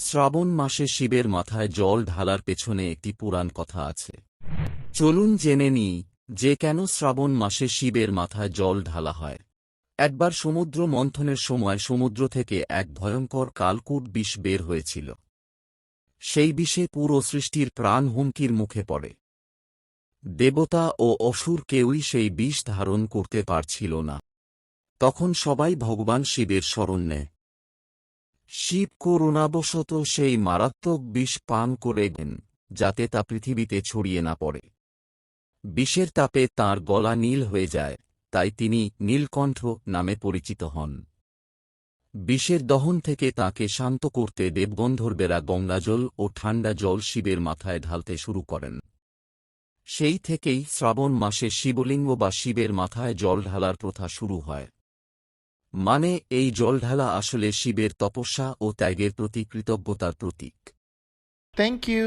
শ্রাবণ মাসে শিবের মাথায় জল ঢালার পেছনে একটি পুরাণ কথা আছে। চলুন জেনে নিই, যে কেন শ্রাবণ মাসে শিবের মাথায় জল ঢালা হয়। একবার সমুদ্র মন্থনের সময় সমুদ্র থেকে এক ভয়ঙ্কর কালকূট বিষ বের হয়েছিল। সেই বিষে পুরো সৃষ্টির প্রাণ হুমকির মুখে পড়ে। দেবতা ও অসুর কেউই সেই বিষ ধারণ করতে পারছিল না। তখন সবাই ভগবান শিবের শরণ নেয়। শিব করুণাবশত সেই মারাত্মক বিষ পান করে দেন, যাতে তা পৃথিবীতে ছড়িয়ে না পড়ে। বিষের তাপে তার গলা নীল হয়ে যায়, তাই তিনি নীলকণ্ঠ নামে পরিচিত হন। বিষের দহন থেকে তাকে শান্ত করতে দেবগন্ধর্বেরা গঙ্গাজল ও ঠান্ডা জল শিবের মাথায় ঢালতে শুরু করেন। সেই থেকেই শ্রাবণ মাসে শিবলিঙ্গ বা শিবের মাথায় জল ঢালার প্রথা শুরু হয়। মানে এই জলঢালা আসলে শিবের তপস্যা ও ত্যাগের প্রতি কৃতজ্ঞতার প্রতীক থ্যাংক you.